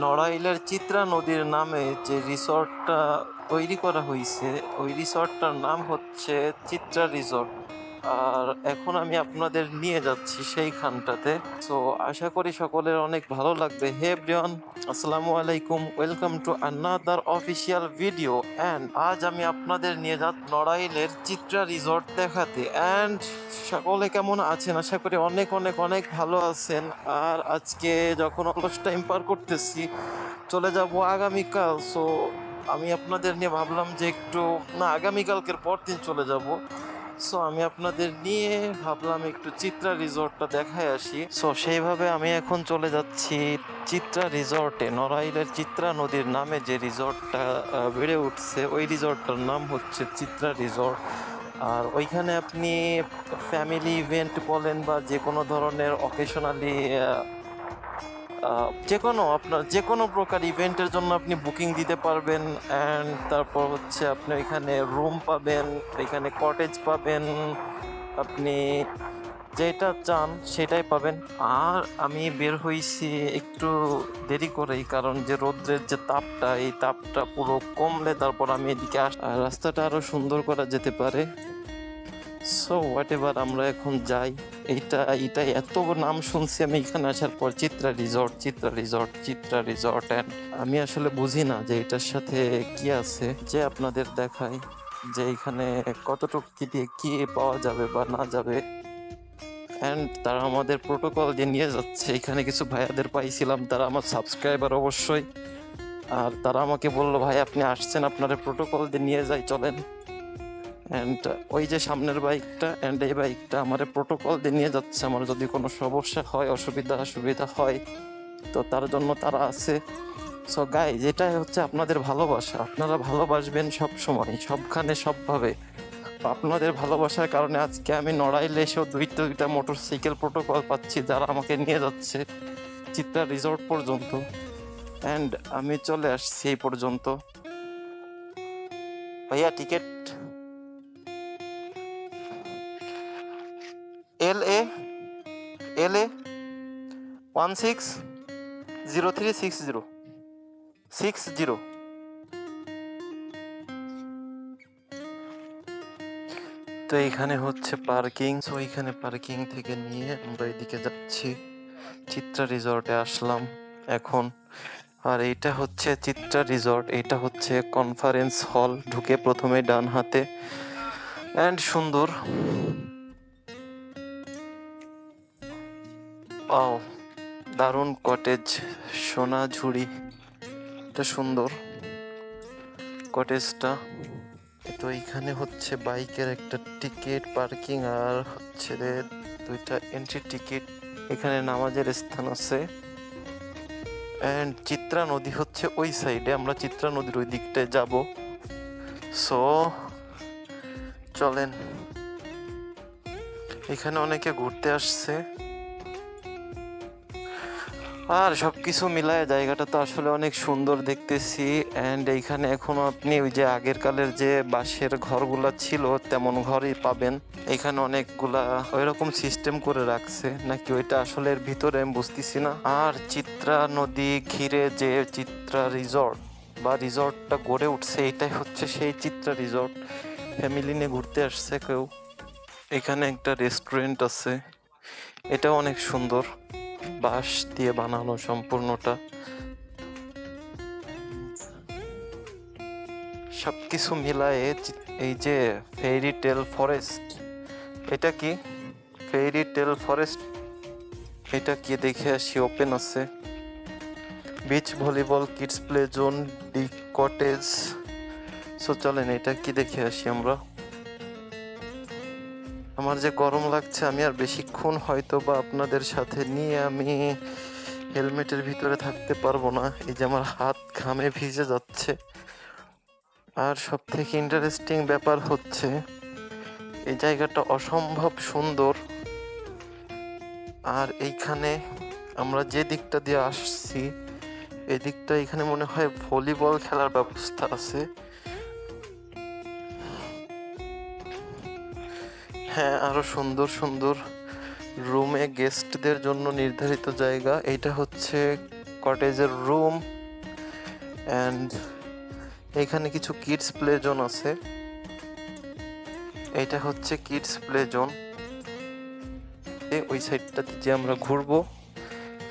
নড়াইলের চিত্রা নদীর নামে যে রিসর্টটা তৈরি করা হয়েছে ওই রিসর্টটার নাম হচ্ছে চিত্রা রিসর্ট। আর এখন আমি আপনাদের নিয়ে যাচ্ছি সেইখানটাতে। তো আশা করি সকলের অনেক ভালো লাগবে। হে ব্রিয়ন আসসালামু আলাইকুম। Welcome to another official video and আজ আমি আপনাদের নিয়ে যাব নড়াইলের চিত্রা রিসর্ট দেখাতে। অ্যান্ড সকলে কেমন আছেন? আশা করি অনেক অনেক অনেক ভালো আছেন। আর আজকে যখন অলস টাইম পার করতেছি, চলে যাব আগামীকাল। সো আমি আপনাদের নিয়ে ভাবলাম যে একটু, না, আগামীকালকের পর দিন চলে যাব। সো আমি আপনাদের নিয়ে ভাবলাম একটু চিত্রা রিসর্টটা দেখায় আসি। সো সেইভাবে আমি এখন চলে যাচ্ছি চিত্রা রিসর্টে। নড়াইলের চিত্রা নদীর নামে যে রিসর্টটা বেড়ে উঠছে, ওই রিসর্টটার নাম হচ্ছে চিত্রা রিসর্ট। আর ওইখানে আপনি ফ্যামিলি ইভেন্ট বলেন বা যে কোনো ধরনের অকেশনালি যে কোনো আপনার, যে কোনো প্রকার ইভেন্টের জন্য আপনি বুকিং দিতে পারবেন অ্যান্ড তারপর হচ্ছে আপনি এখানে রুম পাবেন, এখানে কটেজ পাবেন, আপনি যেটা চান সেটাই পাবেন। আর আমি বের হয়েছি একটু দেরি করেই, কারণ যে রৌদ্রের যে তাপটা, এই তাপটা পুরো কমলে তারপর আমি এদিকে আস রাস্তাটা আরও সুন্দর করা যেতে পারে। সো হোয়াট এভার আমরা এখন যাই। এইটা এইটা এত নাম শুনছি আমি এখানে আসার পর, Chitra resort Chitra resort Chitra resort and আমি আসলে বুঝি না যে এটার সাথে কি আছে, যে আপনাদের দেখাই যে এখানে কতটুকু কি দিয়ে কি পাওয়া যাবে বা না যাবে। অ্যান্ড তারা আমাদের প্রোটোকল যে নিয়ে যাচ্ছে, এখানে কিছু ভাইয়াদের পাইছিলাম, তারা আমার সাবস্ক্রাইবার অবশ্যই। আর তারা আমাকে বলল, ভাই, আপনি আসছেন, আপনার প্রোটোকল দিয়ে নিয়ে যাই, চলেন। অ্যান্ড ওই যে সামনের বাইকটা অ্যান্ড এই বাইকটা আমার প্রোটোকল দিয়ে নিয়ে যাচ্ছে। আমার যদি কোনো সমস্যা হয়, অসুবিধা অসুবিধা হয়, তো তার জন্য তারা আছে। সো গাই যেটাই হচ্ছে আপনাদের ভালোবাসা। আপনারা ভালোবাসবেন সব সময় সবখানে সবভাবে। আপনাদের ভালোবাসার কারণে আজকে আমি নড়াইলে এসেও দুইটা দুইটা মোটর সাইকেল প্রোটোকল পাচ্ছি, যারা আমাকে নিয়ে যাচ্ছে চিত্রা রিসর্ট পর্যন্ত। অ্যান্ড আমি চলে আসছি এই পর্যন্ত। ভাইয়া ticket one six zero three six zero six zero তো এইখানে হচ্ছে পার্কিং সো এইখানে পার্কিং থেকে নিয়ে আমরা এদিকে যাচ্ছি। চিত্রা রিসর্টে আসলাম এখন। আর এইটা হচ্ছে চিত্রা রিসর্ট এইটা হচ্ছে কনফারেন্স হল ঢুকে প্রথমে ডান হাতে। অ্যান্ড সুন্দর। পাও দারুণ কটেজ সোনা ঝুড়ি, এটা সুন্দর কটেজটা তো এইখানে হচ্ছে বাইকের একটা টিকিট পার্কিং আর হচ্ছে দুইটা এন্ট্রি টিকিট এখানে নামাজের স্থান আছে। অ্যান্ড চিত্রা নদী হচ্ছে ওই সাইডে আমরা চিত্রা নদীর ওই দিকটায় যাব। সো চলেন। এখানে অনেকে ঘুরতে আসছে। আর সবকিছু মিলায় জায়গাটা তো আসলে অনেক সুন্দর দেখতেছি। অ্যান্ড এইখানে এখনও আপনি ওই যে আগের কালের যে বাঁশের ঘরগুলা ছিল, তেমন ঘরই পাবেন। এখানে অনেকগুলা ওইরকম সিস্টেম করে রাখছে। নাকি ওইটা আসলে এর ভিতরে আমি বুঝতেছি না। আর চিত্রা নদী ঘিরে যে চিত্রা রিসর্ট বা রিসর্টটা গড়ে উঠছে, এটাই হচ্ছে সেই চিত্রা রিসর্ট ফ্যামিলি নিয়ে ঘুরতে আসছে কেউ। এখানে একটা রেস্টুরেন্ট আছে। এটাও অনেক সুন্দর। বাঁশ দিয়ে বানানো সম্পূর্ণটা। সবকিছু মিলায়ে চি- এই যে ফেরি টেল ফরেস্ট এটা কি? ফেরি টেল ফরেস্ট এটা কি? দেখে আসি ওপেন আছে। Beach volleyball kids play zone the cottage so চলেন, এটা কি দেখে আসি আমরা? আমার যে গরম লাগছে, আমি আর বেশিক্ষণ হয়তো বা আপনাদের সাথে নিয়ে আমি হেলমেটের ভিতরে থাকতে পারব না। এই যে আমার হাত ঘামে ভিজে যাচ্ছে। আর সব থেকে ইন্টারেস্টিং ব্যাপার হচ্ছে, এই জায়গাটা অসম্ভব সুন্দর। আর এইখানে আমরা যে দিকটা দিয়ে আসছি, এই দিকটা এখানে মনে হয় ভলিবল খেলার ব্যবস্থা আছে। হ্যাঁ আরও সুন্দর সুন্দর রুমে গেস্টদের জন্য নির্ধারিত জায়গা। এইটা হচ্ছে কটেজের রুম অ্যান্ড এখানে কিছু কিডস প্লে জোন আছে। এটা হচ্ছে কিডস প্লে জোন ওই সাইডটাতে যে আমরা ঘুরবো।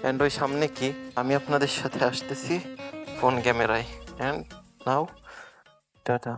অ্যান্ড ওই সামনে কি? আমি আপনাদের সাথে আসতেছি ফোন ক্যামেরায় অ্যান্ড নাও টাটা।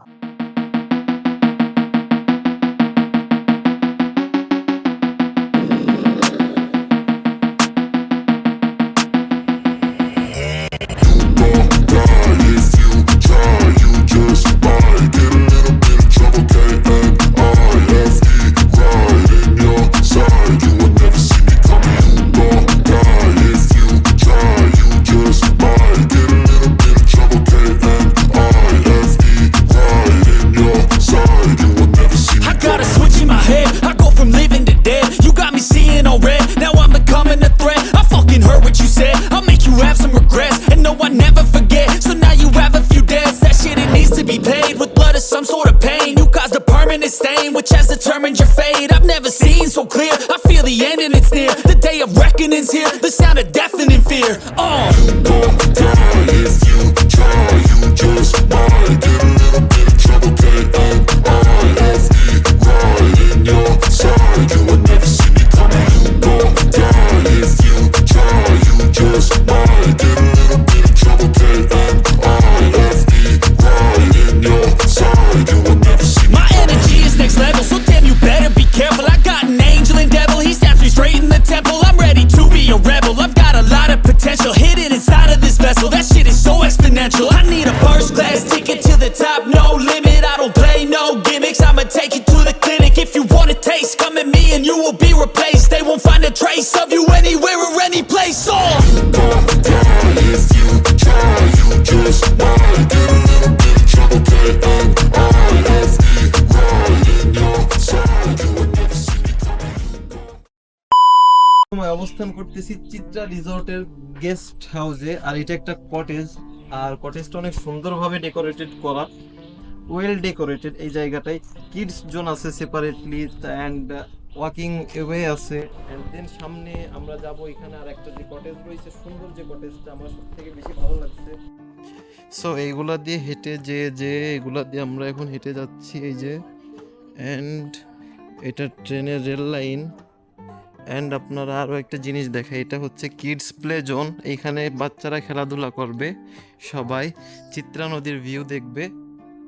here. করতেছি চিত্রা রিসর্টের গেস্ট হাউসে, আর এটা একটা কটেজ, আর কটেজটা অনেক সুন্দরভাবে ডেকোরেটেড করা ওয়েল ডেকোরেটেড এই জায়গাটায়। কিডস জোন আছে সেপারেটলি অ্যান্ড ওয়াকিং ওয়ে আছে। অ্যান্ড দেন সামনে আমরা যাব এখানে, আর একটা যে কটেজ রয়েছে, সুন্দর যে কটেজটা আমার সব থেকে বেশি ভালো লাগছে। সো এইগুলা দিয়ে হেঁটে যে যে এগুলা দিয়ে আমরা এখন হেঁটে যাচ্ছি, এই যে। অ্যান্ড এটা ট্রেনের রেল লাইন। অ্যান্ড আপনারা আরও একটা জিনিস দেখে এটা হচ্ছে কিডস প্লে জোন এইখানে বাচ্চারা খেলাধুলা করবে, সবাই চিত্রা নদীর ভিউ দেখবে।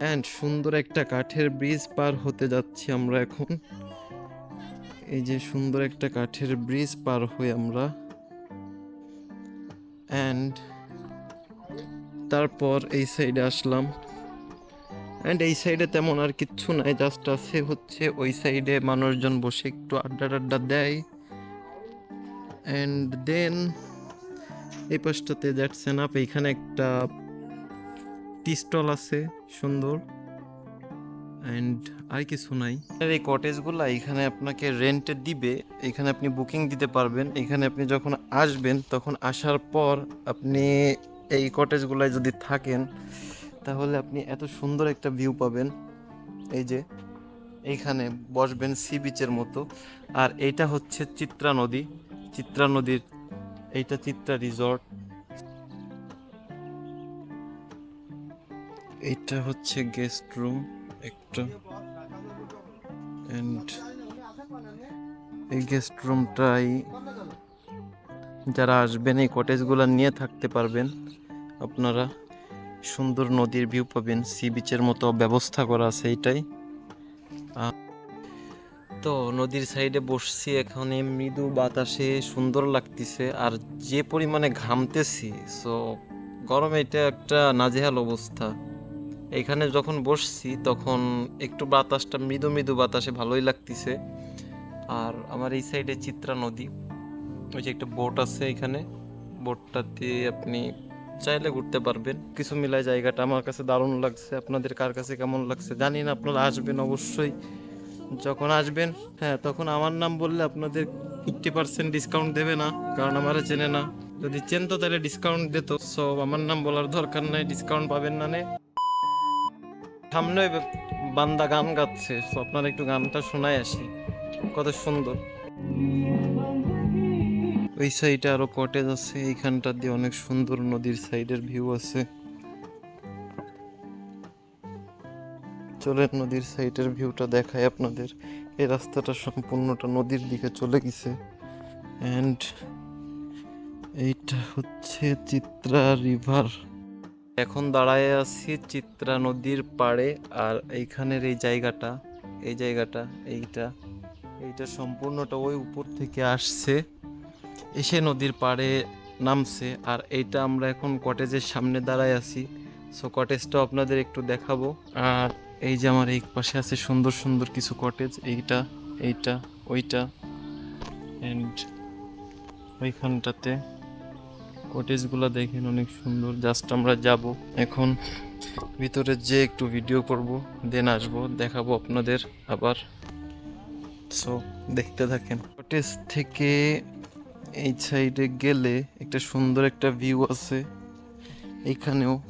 অ্যান্ড সুন্দর একটা কাঠের ব্রিজ পার হতে যাচ্ছি আমরা এখন। এই যে সুন্দর একটা কাঠের ব্রিজ পার হয়ে আমরা। অ্যান্ড তারপর এই সাইডে আসলাম। অ্যান্ড এই সাইডে তেমন আর কিচ্ছু নাই জাস্ট আছে হচ্ছে ওই সাইডে মানুষজন বসে একটু আড্ডা টাড্ডা দেয়। অ্যান্ড দেন এই পাশটাতে দ্যাটস এনাফ এইখানে একটা টি স্টল আছে, সুন্দর। অ্যান্ড আর কিছু নাই। এই কটেজগুলো এখানে আপনাকে রেন্টে দিবে, এখানে আপনি বুকিং দিতে পারবেন। এখানে আপনি যখন আসবেন, তখন আসার পর আপনি এই কটেজগুলায় যদি থাকেন, তাহলে আপনি এত সুন্দর একটা ভিউ পাবেন। এই যে, এইখানে বসবেন সি বিচের মতো। আর এইটা হচ্ছে চিত্রা নদী। চিত্রা নদীর, এইটা চিত্রা রিসর্ট এইটা হচ্ছে গেস্ট রুম একটা। অ্যান্ড এই গেস্ট রুমটাই যারা আসবেন, এই কটেজগুলো নিয়ে থাকতে পারবেন। আপনারা সুন্দর নদীর ভিউ পাবেন সি বিচের মতো ব্যবস্থা করা আছে এইটাই। তো নদীর সাইডে বসছি, এখানে মৃদু বাতাসে সুন্দর লাগতেছে, আর যে পরিমাণে ঘামতেছি সো গরমে এটা একটা নাজেহাল অবস্থা। এখানে যখন বসছি, তখন একটু বাতাসটা, মৃদু মৃদু বাতাসে ভালোই লাগতেছে। আর আমার এই সাইডে চিত্রা নদী, ওই যে একটা বোট আছে এখানে, বোটটাতে আপনি চাইলে ঘুরতে পারবেন। কিছু মিলাই জায়গাটা আমার কাছে দারুণ লাগছে, আপনাদের কার কাছে কেমন লাগছে জানি না, আপনারা আসবেন অবশ্যই। যখন আসবেন হ্যাঁ তখন আমার নাম বললে আপনাদের ফিফটি পার্সেন্ট ডিসকাউন্ট দেবে না, কারণ আমারে চেনে না। যদি চেনতো তাহলে ডিসকাউন্ট দিত। সো আমার নাম বলার দরকার নাই ডিসকাউন্ট পাবেন না নে। সামনে বান্দা গান গাচ্ছে সো আপনারা একটু গানটা শোনায় আসি। কত সুন্দর। ওই সাইডে আরও কটেজ আছে, এইখানটা দিয়ে অনেক সুন্দর নদীর সাইডের ভিউ আছে। চলেন নদীর সাইডের ভিউটা দেখায় আপনাদের। এই রাস্তাটা সম্পূর্ণটা নদীর দিকে চলে গেছে। অ্যান্ড এইটা হচ্ছে চিত্রা রিভার এখন দাঁড়ায় আছি চিত্রা নদীর পাড়ে আর এইখানের এই জায়গাটা এই জায়গাটা, এইটা। এইটা সম্পূর্ণটা ওই উপর থেকে আসছে। এসে নদীর পাড়ে নামছে আর এইটা আমরা এখন কটেজের সামনে দাঁড়ায় আছি। সো কটেজটাও আপনাদের একটু দেখাবো। আর এই যে আমার এই পাশে আছে সুন্দর সুন্দর কিছু কটেজ এইটা এইটা, ওইটা। অ্যান্ড ওইখানটাতে কটেজগুলো দেখেন অনেক সুন্দর। জাস্ট আমরা যাব। এখন ভিতরে যে একটু ভিডিও করব দেন আসব, দেখাবো আপনাদের আবার। সো দেখতে থাকেন। কটেজ থেকে এই সাইডে গেলে একটা সুন্দর একটা ভিউ আছে। এইখানেও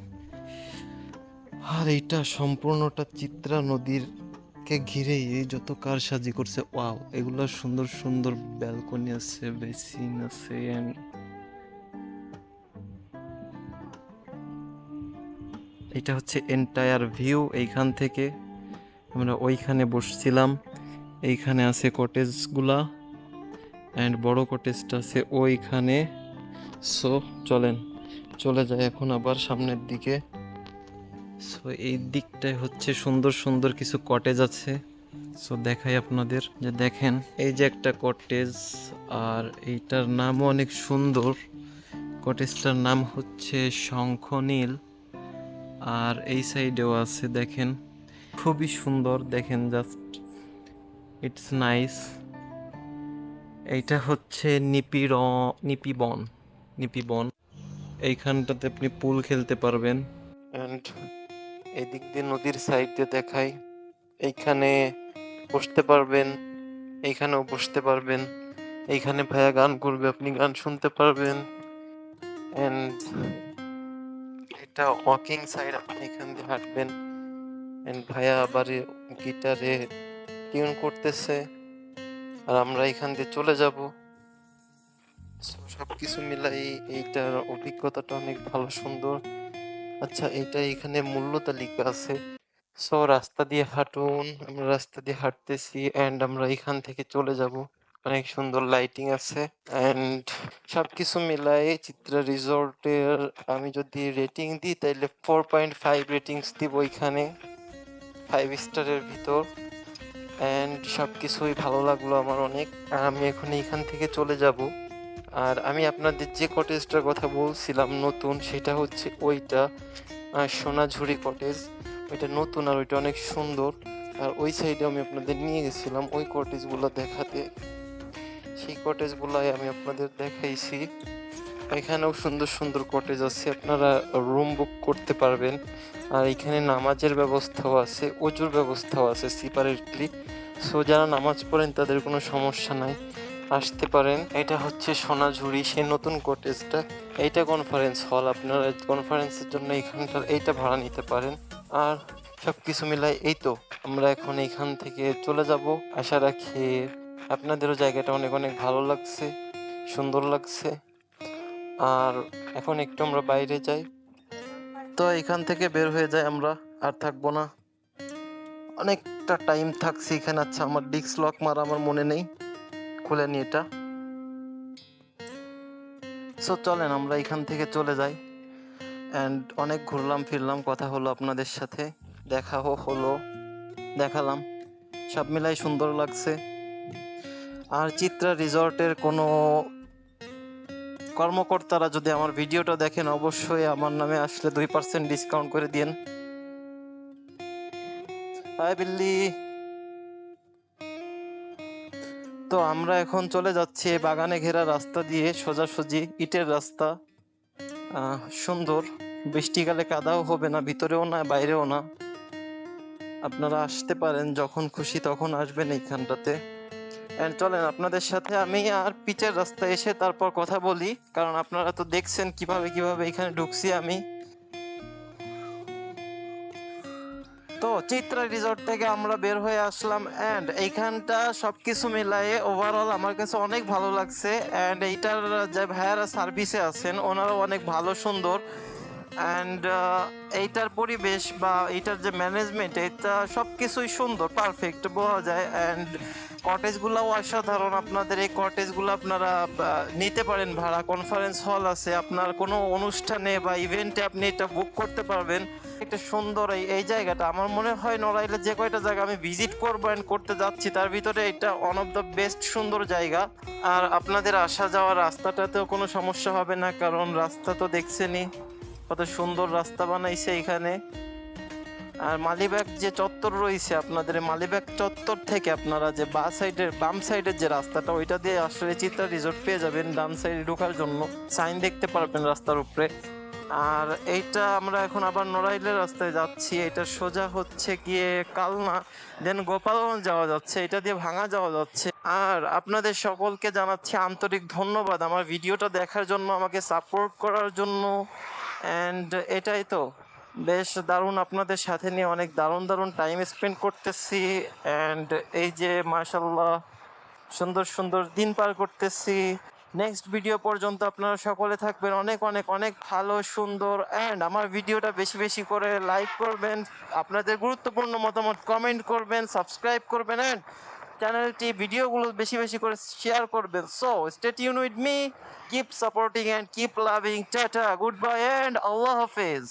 আর এইটা সম্পূর্ণটা চিত্রা নদীর কে ঘিরেই এই যত কারসাজি করছে, ওয়াও, এগুলো সুন্দর সুন্দর ব্যালকনি আছে বেসিন আছে, and এটা হচ্ছে এন্টায়ার ভিউ এইখান থেকে আমরা ওইখানে বসছিলাম, এইখানে আছে কটেজগুলা অ্যান্ড বড় কটেজটা আছে ওইখানে। সো চলেন, চলে যায় এখন আবার সামনের দিকে। সো এই দিকটায় হচ্ছে সুন্দর সুন্দর কিছু কটেজ আছে। সো দেখাই আপনাদের যে দেখেন, এই যে একটা কটেজ আর এইটার নামও অনেক সুন্দর। কটেজটার নাম হচ্ছে শঙ্খনীল। আর এই সাইডেও আছে, দেখেন, খুবই সুন্দর। দেখেন জাস্ট ইটস নাইস এইটা হচ্ছে নিপির নিপিবন নিপিবন। এইখানটাতে আপনি পুল খেলতে পারবেন। এদিক দিয়ে নদীর সাইড দেখাই। এইখানে বসতে পারবেন, এইখানেও বসতে পারবেন। এইখানে ভাইয়া গান করবে, আপনি গান শুনতে পারবেন। অ্যান্ড এটা ওয়াকিং সাইড আপনি এখান দিয়ে হাঁটবেন। অ্যান্ড ভাইয়া আবার গিটারে টিউন করতেছে। আর আমরা এখান দিয়ে চলে যাব। সব কিছু মিলাই এইটার অভিজ্ঞতাটা অনেক ভালো, সুন্দর। আচ্ছা এটা এখানে মূল্য তালিকা আছে। সো রাস্তা দিয়ে হাঁটুন, আমরা রাস্তা দিয়ে হাঁটতেছি অ্যান্ড আমরা এখান থেকে চলে যাব। অনেক সুন্দর লাইটিং আছে অ্যান্ড সবকিছু মিলাই চিত্রা রিসোর্টের আমি যদি রেটিং দিই তাহলে ফোর পয়েন্ট ফাইভ রেটিংস দিব এখানে। ফাইভ স্টারের ভিতর অ্যান্ড সব কিছুই ভালো লাগল আমার অনেক। আর আমি এখন এইখান থেকে চলে যাব। আর আমি আপনাদের যে কটেজটার কথা বলছিলাম নতুন, সেটা হচ্ছে ওইটা সোনাঝুরি কটেজ ওইটা নতুন আর ওইটা অনেক সুন্দর। আর ওই সাইডে আমি আপনাদের নিয়ে গেছিলাম, ওই কটেজগুলো দেখাতে। সেই কটেজগুলাই আমি আপনাদের দেখাইছি। এখানেও সুন্দর সুন্দর কটেজ আছে, আপনারা রুম বুক করতে পারবেন। আর এখানে নামাজের ব্যবস্থাও আছে অজুর ব্যবস্থাও আছে সিপারেটলি সো যারা নামাজ পড়েন, তাদের কোনো সমস্যা নাই। আসতে পারেন। এটা হচ্ছে সোনাঝুরি, সে নতুন কটেজটা। এইটা কনফারেন্স হল আপনারা কনফারেন্সের জন্য এখানটার এইটা ভাড়া নিতে পারেন। আর সব কিছু মিলাই এই তো, আমরা এখন এইখান থেকে চলে যাব। আশা রাখি আপনাদেরও জায়গাটা অনেক অনেক ভালো লাগছে, সুন্দর লাগছে। আর এখন একটু আমরা বাইরে যাই। তো এখান থেকে বের হয়ে যাই আমরা, আর থাকব না। অনেকটা টাইম থাকছি এখানে আচ্ছা আমার ডিস্ক লক মারা আমার মনে নেই। খুলে নি এটা। সো চলেন আমরা এখান থেকে চলে যাই। অ্যান্ড অনেক ঘুরলাম, ফিরলাম, কথা হলো আপনাদের সাথে। দেখাও হলো, দেখালাম। সব মিলাই সুন্দর লাগছে। আর চিত্রা রিসর্টের কোনো কর্মকর্তারা যদি আমার ভিডিওটা দেখেন, অবশ্যই আমার নামে আসলে দুই পার্সেন্ট ডিসকাউন্ট করে দিন হাই বিল্লি। তো আমরা এখন চলে যাচ্ছি বাগানে ঘেরা রাস্তা দিয়ে সোজাসুজি, ইটের রাস্তা। সুন্দর। বৃষ্টিকালে কাদাও হবে না, ভিতরেও না, বাইরেও না। আপনারা আসতে পারেন যখন খুশি, তখন আসবেন এইখানটাতে। And চলেন, আপনাদের সাথে আমি আর পিচের রাস্তায় এসে তারপর কথা বলি, কারণ আপনারা তো দেখছেন কীভাবে কীভাবে এখানে ঢুকছি আমি। তো চিত্রা রিসর্ট থেকে আমরা বের হয়ে আসলাম অ্যান্ড এইখানটা সব কিছু মিলায়ে ওভারঅল আমার কাছে অনেক ভালো লাগছে অ্যান্ড এইটার যে ভাইয়ারা সার্ভিসে আছেন, ওনারাও অনেক ভালো, সুন্দর অ্যান্ড এইটার পরিবেশ বা এইটার যে ম্যানেজমেন্ট এটা সব কিছুই সুন্দর পারফেক্ট বলা যায় অ্যান্ড কটেজগুলোও অসাধারণ। আপনাদের এই কটেজগুলো আপনারা নিতে পারেন ভাড়া। কনফারেন্স হল আছে, আপনার কোনো অনুষ্ঠানে বা ইভেন্টে আপনি এটা বুক করতে পারবেন। একটা সুন্দর এই জায়গাটা। আমার মনে হয় নড়াইলে যে কয়টা জায়গা আমি ভিজিট করব অ্যান্ড করতে যাচ্ছি, তার ভিতরে এটা ওয়ান অফ দ্য বেস্ট সুন্দর জায়গা। আর আপনাদের আসা যাওয়ার রাস্তাটাতেও কোনো সমস্যা হবে না, কারণ রাস্তা তো দেখছেনই। কত সুন্দর রাস্তা বানাইছে এখানে। আর মালিবাগ যে চত্বর রয়েছে আপনাদের, মালিবাগ চত্বর থেকে আপনারা যে বা সাইডের বাম সাইডের যে রাস্তাটা, ওইটা দিয়ে আসলে চিত্রা রিসোর্ট পেয়ে যাবেন ডান সাইডে ঢোকার জন্য। সাইন দেখতে পারবেন রাস্তার উপরে। আর এইটা আমরা এখন আবার নড়াইলের রাস্তায় যাচ্ছি। এটা সোজা হচ্ছে গিয়ে কালনা দেন গোপালগঞ্জ যাওয়া যাচ্ছে। এটা দিয়ে ভাঙা যাওয়া যাচ্ছে। আর আপনাদের সকলকে জানাচ্ছি আন্তরিক ধন্যবাদ আমার ভিডিওটা দেখার জন্য, আমাকে সাপোর্ট করার জন্য। অ্যান্ড এটাই তো। বেশ দারুণ আপনাদের সাথে নিয়ে অনেক দারুণ দারুণ টাইম স্পেন্ড করতেছি। অ্যান্ড এই যে মাশাল্লাহ সুন্দর সুন্দর দিন পার করতেছি। নেক্সট ভিডিও পর্যন্ত আপনারা সকলে থাকবেন। অনেক অনেক অনেক ভালো, সুন্দর অ্যান্ড আমার ভিডিওটা বেশি বেশি করে লাইক করবেন, আপনাদের গুরুত্বপূর্ণ মতামত কমেন্ট করবেন সাবস্ক্রাইব করবেন অ্যান্ড চ্যানেলটি ভিডিওগুলো বেশি বেশি করে শেয়ার করবেন। So stay tuned with me keep supporting and keep loving tata goodbye and Allah হাফেজ